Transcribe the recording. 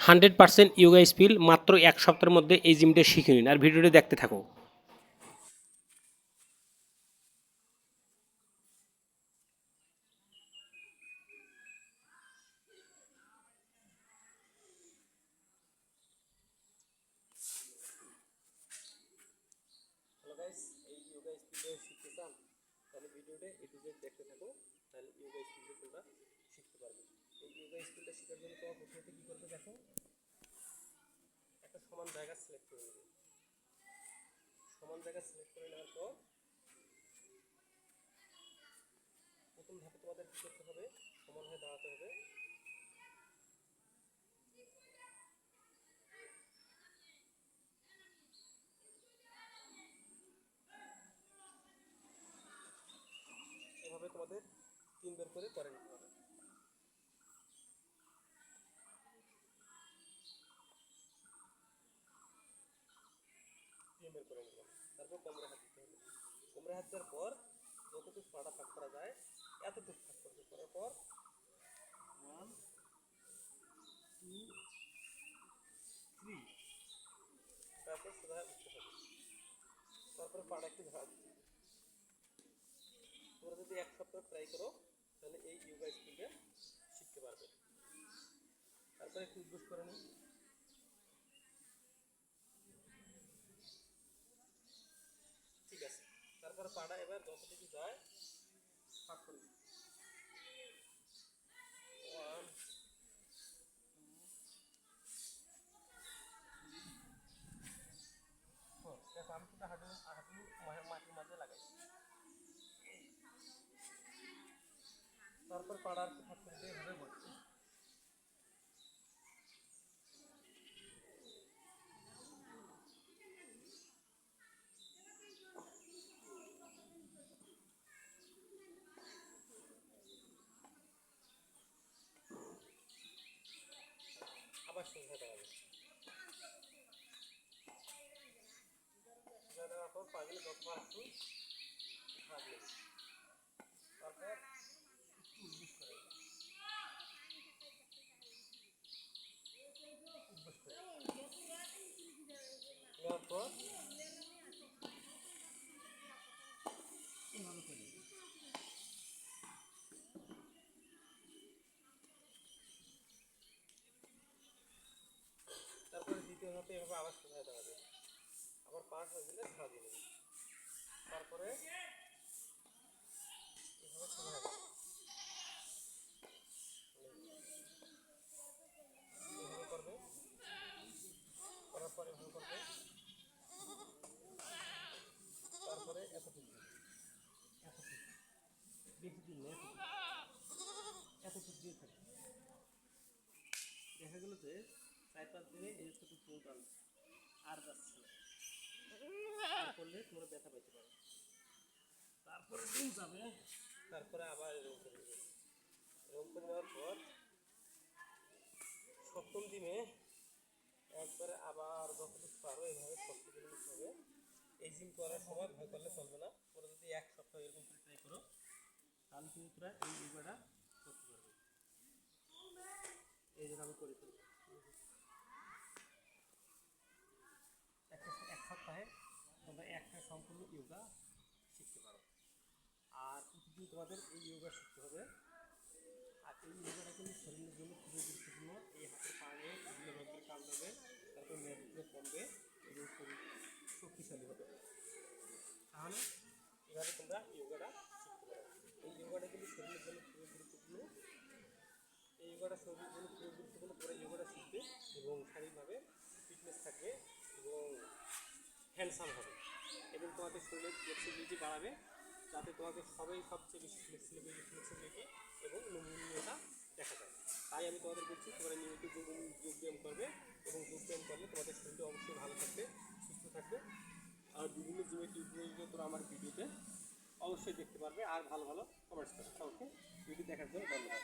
Hundred percent yoga spill মাত্র এক সপ্তাহের মধ্যে এই জিমটা শিখে নিন। আর ভিডিওটি দেখতে থাকো। ভিডিওটা দেখতে থাকো। তাহলে তোমরা শিখতে পারবে এই ইয়োগা জন্য তোমার প্রথমত কী করতে দেখো একটা সমান জায়গা সিলেক্ট করে নেবে। সমান জায়গা সিলেক্ট করে নেওয়ার পর প্রথম ধাপে তোমাদের কী করতে হবে? সমান হয়ে দাঁড়াতে হবে। এভাবে তোমাদের তিনবার করে করে নিতে হবে। করে নিলাম তারপর কোমরে হাত দিতে হবে কোমরে হাত দেওয়ার পর যতটুকু পাটা ফাঁক করা যায় এতটুকু ফাঁক করবে করার পর ওয়ান টু থ্রি তারপর সোজা উঠতে হবে তারপরে পাটা একটু ঝাড় দিতে। তোমরা যদি এক সপ্তাহ ট্রাই করো তাহলে এই স্কিলটা শিখতে পারবে তারপরে একটু উদ্বোস করে নিই এবার যতটুকু যায় ফাঁক করে দিই ওয়ান দেখো আমি কিন্তু হাঁটু হাঁটু মা- মাটির মাঝে লাগাই তারপর পাড়ার ফাঁক করে দিয়ে এভাবে বসছি আবার সোজা হবে দেওয়ার পর পাগুলো যত পা একটু ভাগলে তারপর একটু করে নেওয়ার পর এভাবে করে নিই। তারপরে দ্বিতীয় ধাপে এভাবে আবার সোজা দাঁড়াবে তারপরে এভাবে করবে করার পরে এভাবে তারপরে এতটুকু এতটুকু বেশি দিন না এতটুকু এতটুকু দিয়ে থাকবে দেখা গেলো যে চার পাঁচ দিনে ছোটো চোখ আর যাচ্ছে না। করলে তোমরা ব্যথা পেতে পারো। তারপরে দিন যাবে। তারপরে আবার এরকম করে এরকম করে নেওয়ার পর সপ্তম দিনে একবারে আবার যতটুকু পারো এইভাবে শক্ত হবে। এই জিম করার সময় ভয় করলে চলবে না। তোমরা যদি এক সপ্তাহ এরকম করে ট্রাই করো, তাহলে তুমি তোরা এই যোগাটা করতে পারবে। এই জন্য আমি করে ফেলব একটা এক সপ্তাহে তোমরা একটা সম্পূর্ণ ইয়োগা শিখতে পারো। আর প্রতিদিন তোমাদের এই ইয়োগা শিখতে হবে। আর এই ইয়োগাটা কিন্তু শরীরের জন্য খুবই গুরুত্বপূর্ণ। এই হাতের পায়ে বিভিন্ন রোগের কাম দেবে তারপর মেদগুলো কমবে এবং শরীর শক্তিশালী হবে। তাহলে এভাবে তোমরা ইয়োগাটা শিখতে পারো। এই ইয়োগাটা কিন্তু শরীরের জন্য খুবই গুরুত্বপূর্ণ। এই ইয়োগাটা শরীরের জন্য খুবই গুরুত্বপূর্ণ। তোমরা ইয়োগাটা শিখবে এবং শারীরিকভাবে ফিটনেস থাকবে এবং হ্যান্ডসাম হবে। তোমাদের শরীরের ফ্লেক্সিবিলিটি বাড়াবে, যাতে তোমাকে সবাই সবচেয়ে বেশি ফ্লেক্সিবিলিটি ফ্লেক্সিবিলিটি এবং নমনীয়তা দেখা যায়। তাই আমি তোমাদের বলছি, তোমরা নিয়মিত যোগ যোগব্যায়াম করবে এবং যোগব্যায়াম করলে তোমাদের শরীরটা অবশ্যই ভালো থাকবে, সুস্থ থাকবে। আর বিভিন্ন জিমের টিউটোরিয়ালগুলো তোমরা আমার ভিডিওতে অবশ্যই দেখতে পারবে, আর ভালো ভালো কমেন্টস করবে। ওকে ভিডিও দেখার জন্য ধন্যবাদ।